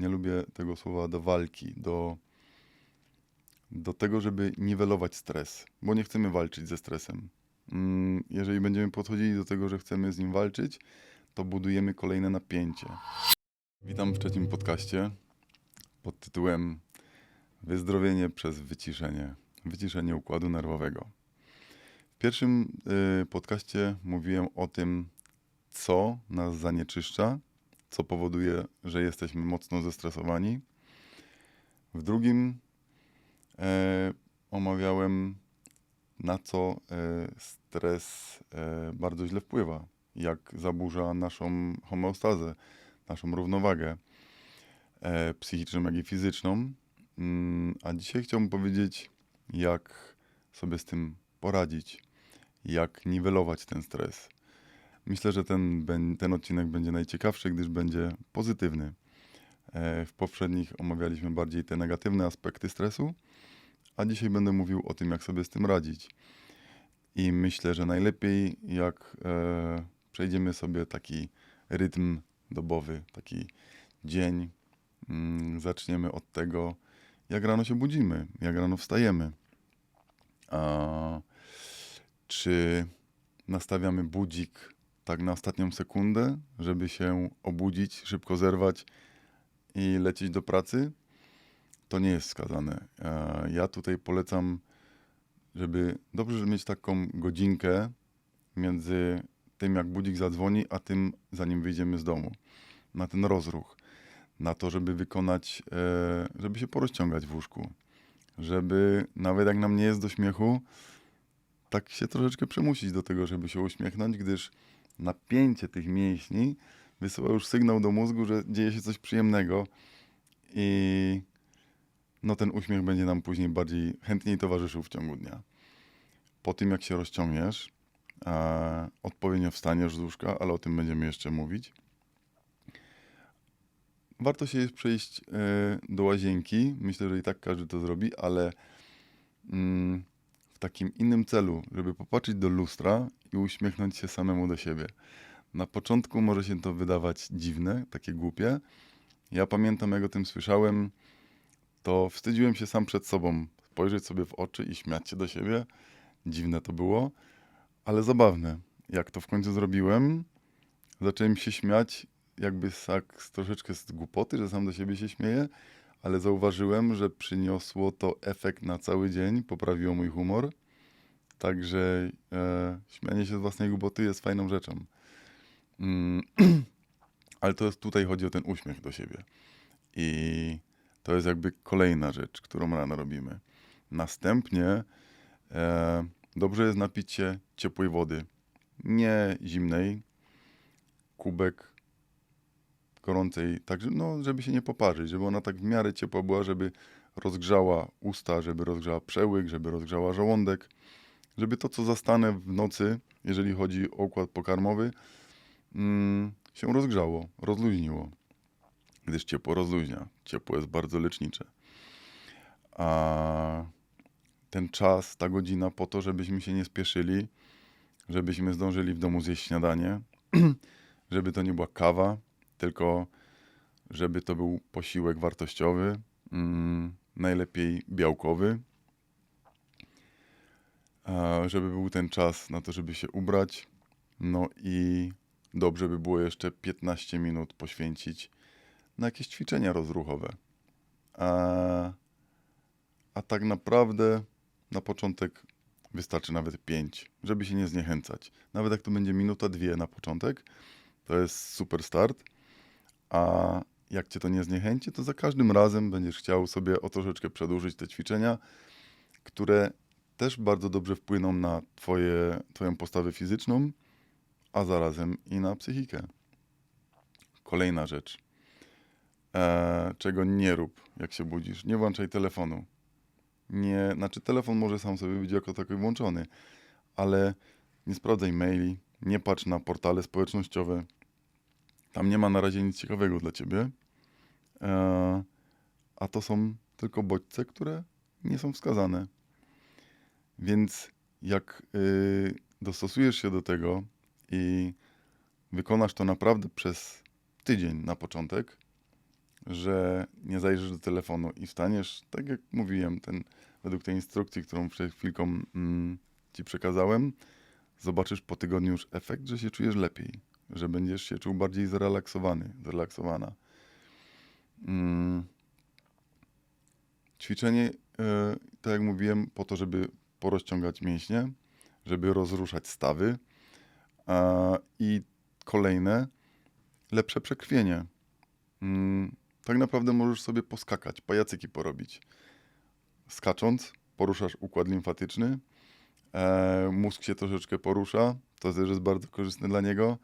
nie lubię tego słowa do walki, do, do tego, żeby niwelować stres, bo nie chcemy walczyć ze stresem. Mm, Jeżeli będziemy podchodzili do tego, że chcemy z nim walczyć, to budujemy kolejne napięcie. Witam w trzecim podcaście pod tytułem Wyzdrowienie przez wyciszenie. Wyciszenie układu nerwowego. W pierwszym y, podcaście mówiłem o tym, co nas zanieczyszcza, co powoduje, że jesteśmy mocno zestresowani. W drugim e, omawiałem, na co e, stres e, bardzo źle wpływa, jak zaburza naszą homeostazę, naszą równowagę e, psychiczną, jak i fizyczną. Mm, A dzisiaj chciałbym powiedzieć, jak sobie z tym poradzić, jak niwelować ten stres. Myślę, że ten, ten odcinek będzie najciekawszy, gdyż będzie pozytywny. E, W poprzednich omawialiśmy bardziej te negatywne aspekty stresu, a dzisiaj będę mówił o tym, jak sobie z tym radzić. I myślę, że najlepiej, jak e, przejdziemy sobie taki rytm dobowy, taki dzień. Mm, zaczniemy od tego, jak rano się budzimy, jak rano wstajemy. A, czy nastawiamy budzik tak na ostatnią sekundę, żeby się obudzić, szybko zerwać i lecieć do pracy? To nie jest wskazane. A, ja tutaj polecam, żeby dobrze mieć taką godzinkę między tym, jak budzik zadzwoni, a tym, zanim wyjdziemy z domu. Na ten rozruch na to, żeby wykonać, e, żeby się porozciągać w łóżku. Żeby nawet jak nam nie jest do śmiechu, tak się troszeczkę przymusić do tego, żeby się uśmiechnąć, gdyż napięcie tych mięśni wysyła już sygnał do mózgu, że dzieje się coś przyjemnego i no ten uśmiech będzie nam później bardziej chętniej towarzyszył w ciągu dnia. Po tym jak się rozciągniesz, a, odpowiednio wstaniesz z łóżka, ale o tym będziemy jeszcze mówić warto się jest przejść e, do łazienki. Myślę, że i tak każdy to zrobi, ale mm, takim innym celu, żeby popatrzeć do lustra i uśmiechnąć się samemu do siebie. Na początku może się to wydawać dziwne, takie głupie. Ja pamiętam, jak o tym słyszałem, to wstydziłem się sam przed sobą, spojrzeć sobie w oczy i śmiać się do siebie. Dziwne to było, ale zabawne. Jak to w końcu zrobiłem, zacząłem się śmiać jakby tak troszeczkę z głupoty, że sam do siebie się śmieję, ale zauważyłem, że przyniosło to efekt na cały dzień, poprawiło mój humor. Także e, śmianie się z własnej głupoty jest fajną rzeczą. Mm, ale to jest tutaj chodzi o ten uśmiech do siebie. I to jest jakby kolejna rzecz, którą rano robimy. Następnie e, dobrze jest napić się ciepłej wody. Nie zimnej. Kubek gorącej, tak no, żeby się nie poparzyć, żeby ona tak w miarę ciepła była, żeby rozgrzała usta, żeby rozgrzała przełyk, żeby rozgrzała żołądek, żeby to, co zastanę w nocy, jeżeli chodzi o układ pokarmowy, mm, się rozgrzało, rozluźniło, gdyż ciepło rozluźnia. Ciepło jest bardzo lecznicze. A ten czas, ta godzina po to, żebyśmy się nie spieszyli, żebyśmy zdążyli w domu zjeść śniadanie, żeby to nie była kawa, tylko żeby to był posiłek wartościowy, mm, najlepiej białkowy, żeby był ten czas na to, żeby się ubrać, no i dobrze by było jeszcze 15 minut poświęcić na jakieś ćwiczenia rozruchowe. A, a tak naprawdę na początek wystarczy nawet 5, żeby się nie zniechęcać. Nawet jak to będzie minuta, dwie na początek, to jest super start. A jak cię to nie zniechęci, to za każdym razem będziesz chciał sobie o troszeczkę przedłużyć te ćwiczenia, które też bardzo dobrze wpłyną na twoje, twoją postawę fizyczną, a zarazem i na psychikę. Kolejna rzecz. E, czego nie rób, jak się budzisz. Nie włączaj telefonu. Nie, znaczy telefon może sam sobie być jako taki włączony, ale nie sprawdzaj maili, nie patrz na portale społecznościowe, tam nie ma na razie nic ciekawego dla ciebie. E, a to są tylko bodźce, które nie są wskazane. Więc jak y, dostosujesz się do tego i wykonasz to naprawdę przez tydzień na początek, że nie zajrzysz do telefonu i wstaniesz, tak jak mówiłem, ten, według tej instrukcji, którą przed chwilką mm, ci przekazałem, zobaczysz po tygodniu już efekt, że się czujesz lepiej, że będziesz się czuł bardziej zrelaksowany, zrelaksowana. Mm. Ćwiczenie, e, tak jak mówiłem, po to, żeby porozciągać mięśnie, żeby rozruszać stawy. I kolejne, lepsze przekrwienie. Mm, tak naprawdę możesz sobie poskakać, pajacyki porobić. Skacząc, poruszasz układ limfatyczny, e, mózg się troszeczkę porusza, to też jest bardzo korzystne dla niego,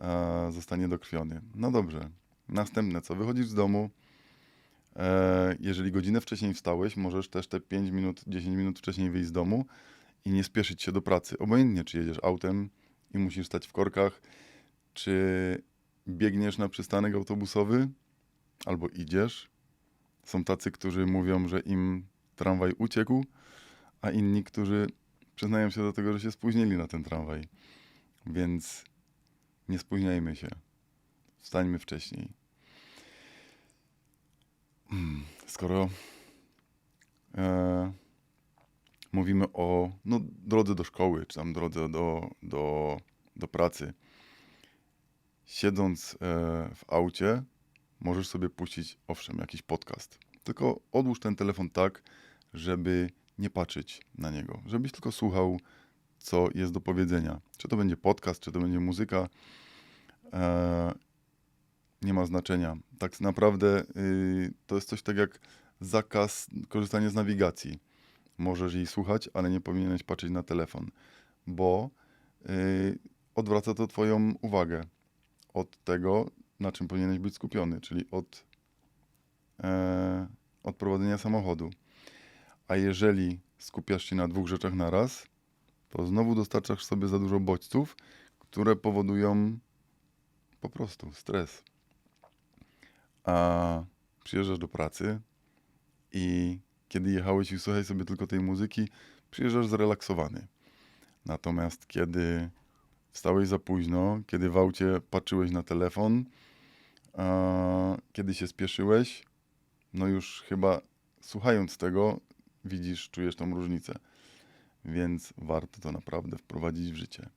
e, zostanie dokrwiony. No dobrze, następne co, wychodzisz z domu, e, jeżeli godzinę wcześniej wstałeś, możesz też te 5 minut, 10 minut wcześniej wyjść z domu i nie spieszyć się do pracy. Obojętnie, czy jedziesz autem i musisz stać w korkach, czy biegniesz na przystanek autobusowy, albo idziesz. Są tacy, którzy mówią, że im tramwaj uciekł, a inni, którzy przyznają się do tego, że się spóźnili na ten tramwaj. Więc nie spóźniajmy się. Wstańmy wcześniej. Hmm, Skoro e, mówimy o no, drodze do szkoły, czy tam drodze do, do, do pracy, siedząc e, w aucie, możesz sobie puścić, owszem, jakiś podcast. Tylko odłóż ten telefon tak, żeby nie patrzeć na niego, żebyś tylko słuchał, co jest do powiedzenia. Czy to będzie podcast, czy to będzie muzyka, e, nie ma znaczenia. Tak naprawdę y, to jest coś tak jak zakaz korzystania z nawigacji. Możesz jej słuchać, ale nie powinieneś patrzeć na telefon, bo y, odwraca to Twoją uwagę od tego, na czym powinieneś być skupiony, czyli od, e, od prowadzenia samochodu. A jeżeli skupiasz się na dwóch rzeczach naraz, to znowu dostarczasz sobie za dużo bodźców, które powodują po prostu stres. A przyjeżdżasz do pracy i kiedy jechałeś i słuchaj sobie tylko tej muzyki, przyjeżdżasz zrelaksowany. Natomiast kiedy wstałeś za późno, kiedy w aucie patrzyłeś na telefon, a kiedy się spieszyłeś, no już chyba słuchając tego, widzisz, czujesz tą różnicę. Więc warto to naprawdę wprowadzić w życie.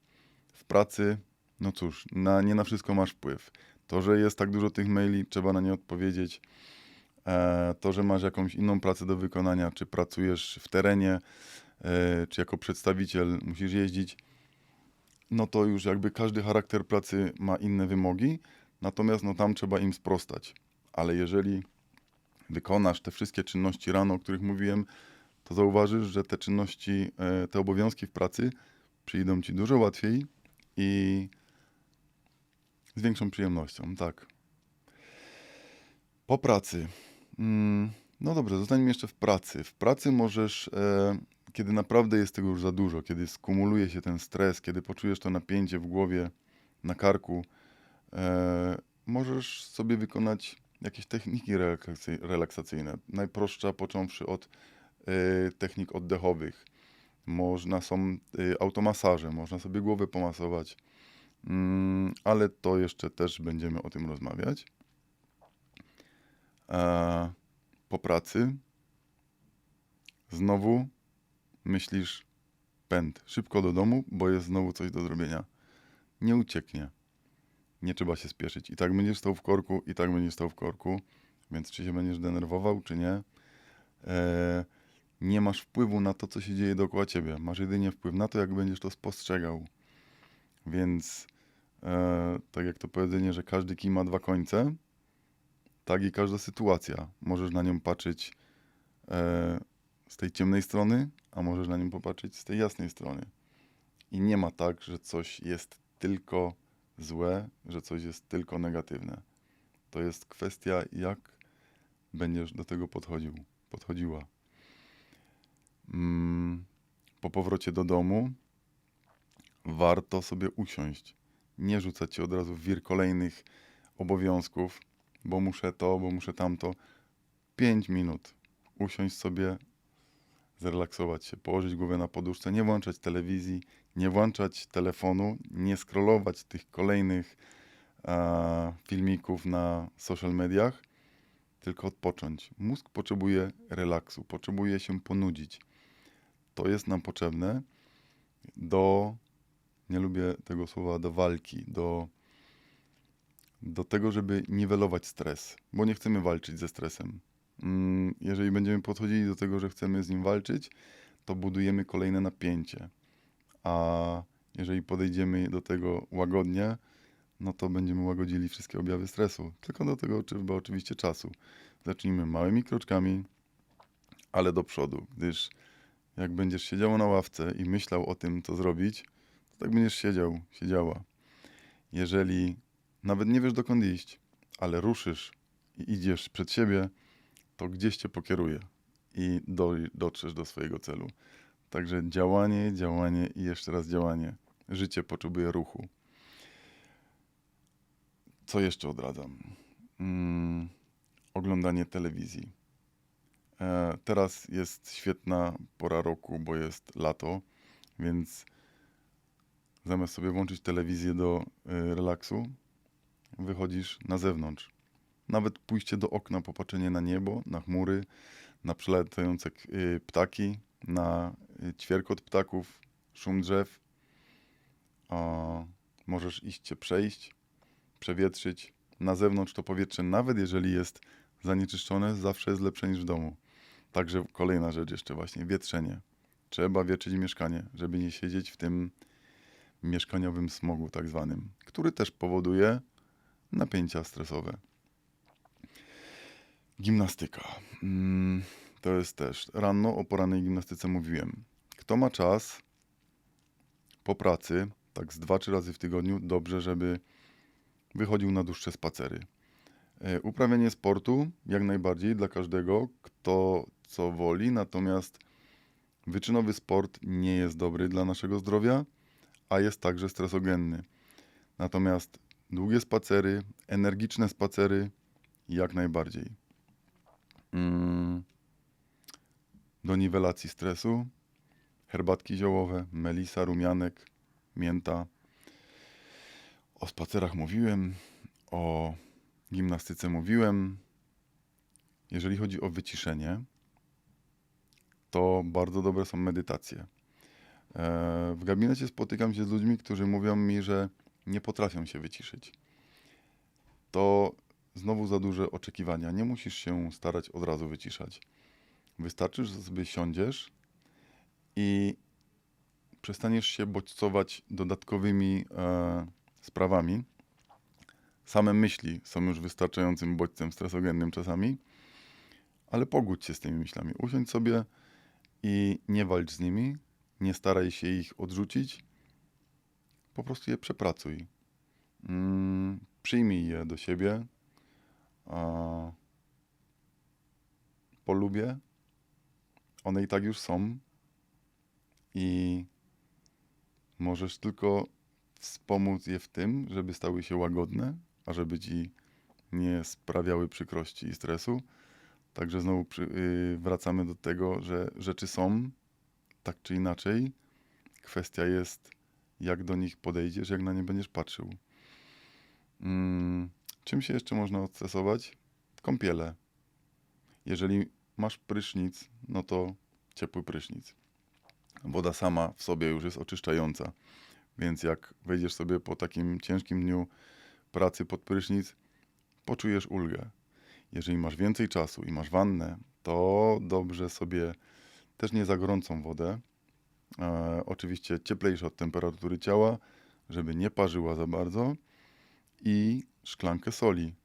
W pracy, no cóż, na, nie na wszystko masz wpływ. To, że jest tak dużo tych maili, trzeba na nie odpowiedzieć. E, to, że masz jakąś inną pracę do wykonania, czy pracujesz w terenie, e, czy jako przedstawiciel musisz jeździć, no to już jakby każdy charakter pracy ma inne wymogi, natomiast no tam trzeba im sprostać. Ale jeżeli wykonasz te wszystkie czynności rano, o których mówiłem, to zauważysz, że te czynności, e, te obowiązki w pracy przyjdą ci dużo łatwiej i z większą przyjemnością, tak. Po pracy. Mm, no dobrze, zostańmy jeszcze w pracy. W pracy możesz, e, kiedy naprawdę jest tego już za dużo, kiedy skumuluje się ten stres, kiedy poczujesz to napięcie w głowie, na karku, e, możesz sobie wykonać jakieś techniki relaksacy- relaksacyjne. Najprostsza, począwszy od technik oddechowych. Można są e, automasaże, można sobie głowę pomasować, Mm, ale to jeszcze też będziemy o tym rozmawiać. Po pracy znowu myślisz pęd, szybko do domu, bo jest znowu coś do zrobienia. Nie ucieknie. Nie trzeba się spieszyć. I tak będziesz stał w korku, i tak będziesz stał w korku, więc czy się będziesz denerwował, czy nie, e, nie masz wpływu na to, co się dzieje dookoła ciebie. Masz jedynie wpływ na to, jak będziesz to spostrzegał. Więc e, tak jak to powiedzenie, że każdy kij ma dwa końce, tak i każda sytuacja. Możesz na nią patrzeć e, z tej ciemnej strony, a możesz na nią popatrzeć z tej jasnej strony. I nie ma tak, że coś jest tylko złe, że coś jest tylko negatywne. To jest kwestia, jak będziesz do tego podchodził, podchodziła. Mm, po powrocie do domu warto sobie usiąść. Nie rzucać się od razu w wir kolejnych obowiązków, bo muszę to, bo muszę tamto. 5 minut. Usiąść sobie, zrelaksować się, położyć głowę na poduszce, nie włączać telewizji, nie włączać telefonu, nie scrollować tych kolejnych a, filmików na social mediach, tylko odpocząć. Mózg potrzebuje relaksu, potrzebuje się ponudzić. To jest nam potrzebne do, nie lubię tego słowa, do walki, do, do tego, żeby niwelować stres, bo nie chcemy walczyć ze stresem. Mm, Jeżeli będziemy podchodzili do tego, że chcemy z nim walczyć, to budujemy kolejne napięcie. A jeżeli podejdziemy do tego łagodnie, no to będziemy łagodzili wszystkie objawy stresu. Tylko do tego trzeba oczywiście czasu. Zacznijmy małymi kroczkami, ale do przodu, gdyż jak będziesz siedział na ławce i myślał o tym, co zrobić, to tak będziesz siedział, siedziała. Jeżeli nawet nie wiesz dokąd iść, ale ruszysz i idziesz przed siebie, to gdzieś cię pokieruje i do, dotrzesz do swojego celu. Także działanie, działanie i jeszcze raz działanie. Życie potrzebuje ruchu. Co jeszcze odradzam? Mm, oglądanie telewizji. E, teraz jest świetna pora roku, bo jest lato, więc zamiast sobie włączyć telewizję do y, relaksu, wychodzisz na zewnątrz. Nawet pójście do okna, popatrzenie na niebo, na chmury, na przelatające y, ptaki, na ćwierkot ptaków, szum drzew. A możesz iść się przejść, przewietrzyć. Na zewnątrz to powietrze, nawet jeżeli jest zanieczyszczone, zawsze jest lepsze niż w domu. Także kolejna rzecz jeszcze właśnie, wietrzenie. Trzeba wietrzyć mieszkanie, żeby nie siedzieć w tym mieszkaniowym smogu tak zwanym, który też powoduje napięcia stresowe. Gimnastyka. Mm, To jest też. Rano o porannej gimnastyce mówiłem. Kto ma czas po pracy, tak z dwa, trzy razy w tygodniu, dobrze, żeby wychodził na dłuższe spacery. E, Uprawianie sportu jak najbardziej dla każdego, kto co woli, natomiast wyczynowy sport nie jest dobry dla naszego zdrowia, a jest także stresogenny. Natomiast długie spacery, energiczne spacery jak najbardziej. Mm. Do niwelacji stresu herbatki ziołowe, melisa, rumianek, mięta. O spacerach mówiłem, o gimnastyce mówiłem. Jeżeli chodzi o wyciszenie, to bardzo dobre są medytacje. E, W gabinecie spotykam się z ludźmi, którzy mówią mi, że nie potrafią się wyciszyć. To znowu za duże oczekiwania. Nie musisz się starać od razu wyciszać. Wystarczy, że sobie siądziesz i przestaniesz się bodźcować dodatkowymi e, sprawami. Same myśli są już wystarczającym bodźcem stresogennym czasami, ale pogódź się z tymi myślami. Usiądź sobie i nie walcz z nimi, nie staraj się ich odrzucić, po prostu je przepracuj. Mm, przyjmij je do siebie, a polubię. One i tak już są i możesz tylko wspomóc je w tym, żeby stały się łagodne, a żeby ci nie sprawiały przykrości i stresu. Także znowu przy, yy, wracamy do tego, że rzeczy są tak czy inaczej. Kwestia jest, jak do nich podejdziesz, jak na nie będziesz patrzył. Mm, czym się jeszcze można odstresować? Kąpiele. Jeżeli masz prysznic, no to ciepły prysznic. Woda sama w sobie już jest oczyszczająca. Więc jak wejdziesz sobie po takim ciężkim dniu pracy pod prysznic, poczujesz ulgę. Jeżeli masz więcej czasu i masz wannę, to dobrze sobie też nie za gorącą wodę. E, oczywiście cieplejsza od temperatury ciała, żeby nie parzyła za bardzo. I szklankę soli.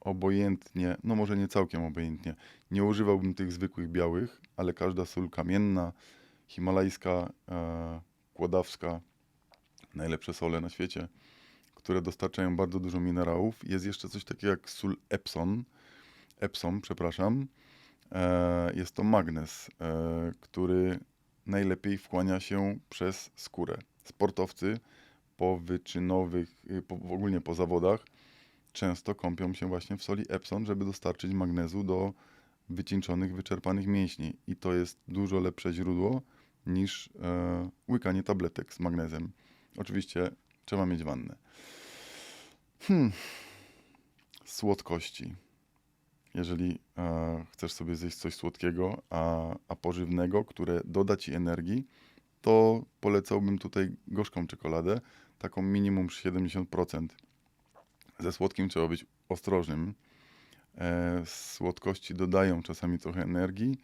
Obojętnie, no może nie całkiem obojętnie. Nie używałbym tych zwykłych białych, ale każda sól kamienna, himalajska, e, kłodawska, najlepsze sole na świecie, które dostarczają bardzo dużo minerałów. Jest jeszcze coś takiego jak sól Epsom, Epsom, przepraszam. E, jest to magnez, e, który najlepiej wchłania się przez skórę. Sportowcy po wyczynowych, y, po, ogólnie po zawodach, często kąpią się właśnie w soli Epsom, żeby dostarczyć magnezu do wycieńczonych, wyczerpanych mięśni. I to jest dużo lepsze źródło niż e, łykanie tabletek z magnezem. Oczywiście trzeba mieć wannę. Hmm. Słodkości. jeżeli e, chcesz sobie zjeść coś słodkiego, a, a pożywnego, które doda ci energii, to polecałbym tutaj gorzką czekoladę, taką minimum 70%. Ze słodkim trzeba być ostrożnym. E, słodkości dodają czasami trochę energii.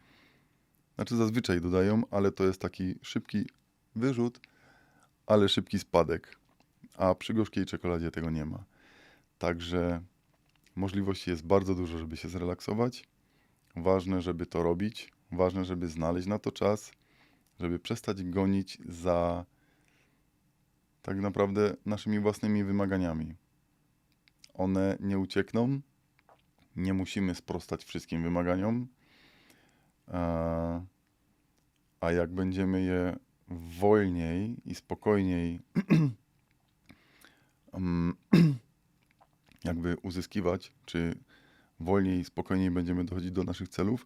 Znaczy zazwyczaj dodają, ale to jest taki szybki wyrzut, ale szybki spadek. A przy gorzkiej czekoladzie tego nie ma. Także możliwości jest bardzo dużo, żeby się zrelaksować. Ważne, żeby to robić. Ważne, żeby znaleźć na to czas, żeby przestać gonić za tak naprawdę naszymi własnymi wymaganiami. One nie uciekną. Nie musimy sprostać wszystkim wymaganiom. A, jak będziemy je wolniej i spokojniej mm, jakby uzyskiwać, czy wolniej, spokojniej będziemy dochodzić do naszych celów,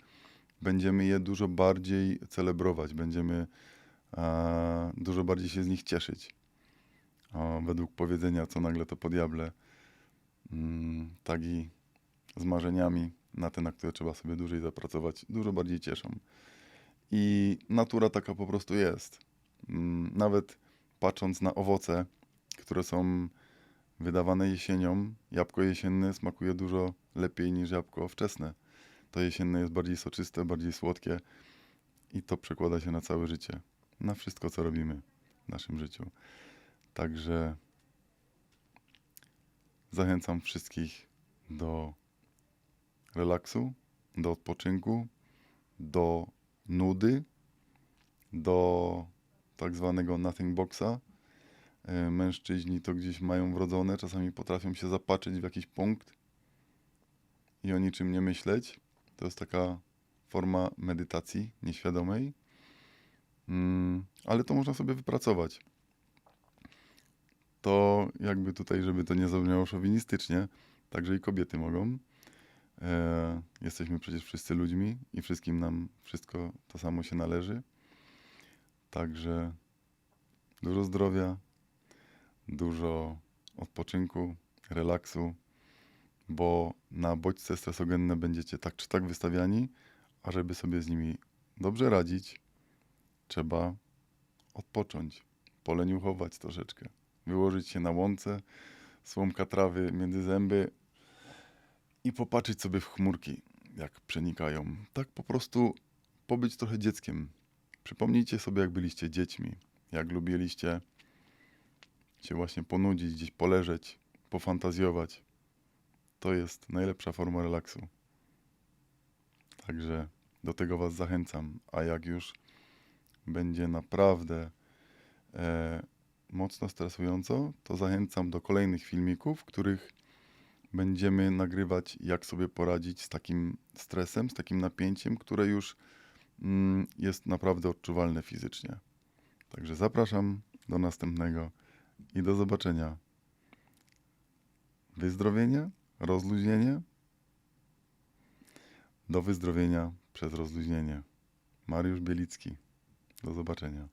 będziemy je dużo bardziej celebrować, będziemy e, dużo bardziej się z nich cieszyć. O, według powiedzenia, co nagle to po diable, mm, tak i z marzeniami na te, na które trzeba sobie dłużej zapracować, dużo bardziej cieszą. I natura taka po prostu jest. Mm, Nawet patrząc na owoce, które są wydawane jesienią, jabłko jesienne smakuje dużo lepiej niż jabłko wczesne. To jesienne jest bardziej soczyste, bardziej słodkie i to przekłada się na całe życie, na wszystko, co robimy w naszym życiu. Także zachęcam wszystkich do relaksu, do odpoczynku, do nudy, do tak zwanego nothing boxa. E, Mężczyźni to gdzieś mają wrodzone, czasami potrafią się zapatrzeć w jakiś punkt i o niczym nie myśleć. To jest taka forma medytacji nieświadomej, Mm, ale to można sobie wypracować. To jakby tutaj, żeby to nie zabrzmiało szowinistycznie, także i kobiety mogą. E, jesteśmy przecież wszyscy ludźmi i wszystkim nam wszystko to samo się należy. Także dużo zdrowia, dużo odpoczynku, relaksu, bo na bodźce stresogenne będziecie tak czy tak wystawiani, a żeby sobie z nimi dobrze radzić, trzeba odpocząć, poleniuchować troszeczkę, wyłożyć się na łące, słomka trawy między zęby i popatrzeć sobie w chmurki, jak przenikają. Tak po prostu pobyć trochę dzieckiem. Przypomnijcie sobie, jak byliście dziećmi, jak lubiliście się właśnie ponudzić, gdzieś poleżeć, pofantazjować. To jest najlepsza forma relaksu. Także do tego Was zachęcam. A jak już będzie naprawdę e, mocno stresująco, to zachęcam do kolejnych filmików, w których będziemy nagrywać, jak sobie poradzić z takim stresem, z takim napięciem, które już mm, jest naprawdę odczuwalne fizycznie. Także zapraszam do następnego i do zobaczenia. Wyzdrowienie, rozluźnienie. Do wyzdrowienia przez rozluźnienie. Mariusz Bielicki. Do zobaczenia.